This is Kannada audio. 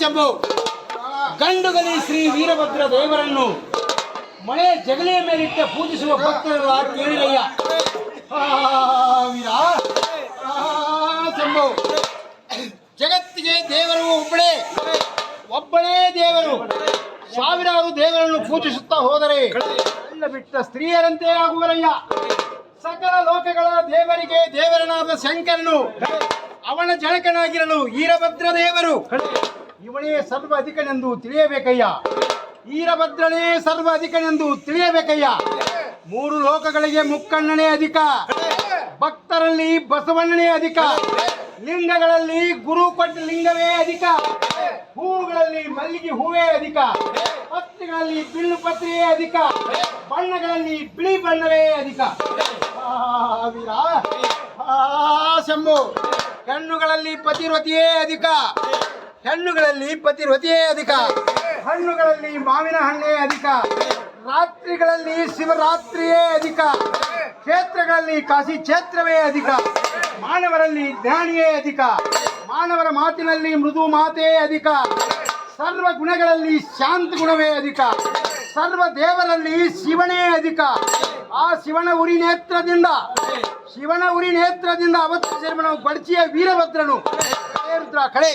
ಶಂಭು ಗಂಡುಗಲಿ ಶ್ರೀ ವೀರಭದ್ರ ದೇವರನ್ನು ಮಳೆ ಜಗಲಿಯ ಮೇಲಿಟ್ಟ ಪೂಜಿಸುವ ಭಕ್ತರು ಕೇಳಿರಯ್ಯ. ಆ, ವೀರ ಜಗತ್ತಿಗೆ ದೇವರು ಒಬ್ಬಳೇ. ಒಬ್ಬಳೇ ದೇವರು. ಸಾವಿರಾರು ದೇವರನ್ನು ಪೂಜಿಸುತ್ತಾ ಹೋದರೆ ಬಿಟ್ಟ ಸ್ತ್ರೀಯರಂತೆ ಆಗುವರಯ್ಯ. ಸಕಲ ಲೋಕಗಳ ದೇವರಿಗೆ ದೇವರನಾದ ಶಂಕರನು ಅವನ ಜನಕನಾಗಿರಲು ಈರಭದ್ರ ದೇವರು ಇವನೇ ಸರ್ವ ಅಧಿಕನೆಂದು ತಿಳಿಯಬೇಕಯ್ಯ. ಈರಭದ್ರನೇ ಸರ್ವ ಅಧಿಕನೆಂದು ತಿಳಿಯಬೇಕಯ್ಯ. ಮೂರು ಲೋಕಗಳಿಗೆ ಮುಕ್ಕಣ್ಣನೇ ಅಧಿಕ. ಭಕ್ತರಲ್ಲಿ ಬಸವಣ್ಣನೇ ಅಧಿಕ. ಲಿಂಗಗಳಲ್ಲಿ ಗುರು ಕೊಟ್ಟ ಲಿಂಗವೇ ಅಧಿಕ. ಹೂವುಗಳಲ್ಲಿ ಮಲ್ಲಿಗೆ ಹೂವೇ ಅಧಿಕ. ಪತ್ರಿಗಳಲ್ಲಿ ಬಿಲ್ಲು ಪತ್ರಿಯೇ ಅಧಿಕ. ಬಣ್ಣಗಳಲ್ಲಿ ಬಿಳಿ ಬಣ್ಣವೇ ಅಧಿಕ. ಆ, ಶಂಭು. ಹೆಣ್ಣುಗಳಲ್ಲಿ ಪತಿರ್ವತಿಯೇ ಅಧಿಕ. ಹೆಣ್ಣುಗಳಲ್ಲಿ ಪತಿರ್ವತಿಯೇ ಅಧಿಕ. ಹಣ್ಣುಗಳಲ್ಲಿ ಮಾವಿನ ಹಣ್ಣೇ ಅಧಿಕ. ರಾತ್ರಿಗಳಲ್ಲಿ ಶಿವರಾತ್ರಿಯೇ ಅಧಿಕ. ಕ್ಷೇತ್ರಗಳಲ್ಲಿ ಕಾಶಿ ಕ್ಷೇತ್ರವೇ ಅಧಿಕ. ಮಾನವರಲ್ಲಿ ಜ್ಞಾನಿಯೇ ಅಧಿಕ. ಮಾನವರ ಮಾತಿನಲ್ಲಿ ಮೃದು ಮಾತೇ ಅಧಿಕ. ಸರ್ವ ಗುಣಗಳಲ್ಲಿ ಶಾಂತ ಗುಣವೇ ಅಧಿಕ. ಸರ್ವ ದೇವರಲ್ಲಿ ಶಿವನೇ ಅಧಿಕ. ಆ ಶಿವನ ಉರಿ ನೇತ್ರದಿಂದ ಶಿವನ ಉರಿ ನೇತ್ರದಿಂದ ಅವತ್ತು ಸೇರುವ ನಾವು ಬಡಚಿಯ ವೀರಭದ್ರನು. ಕಡೆ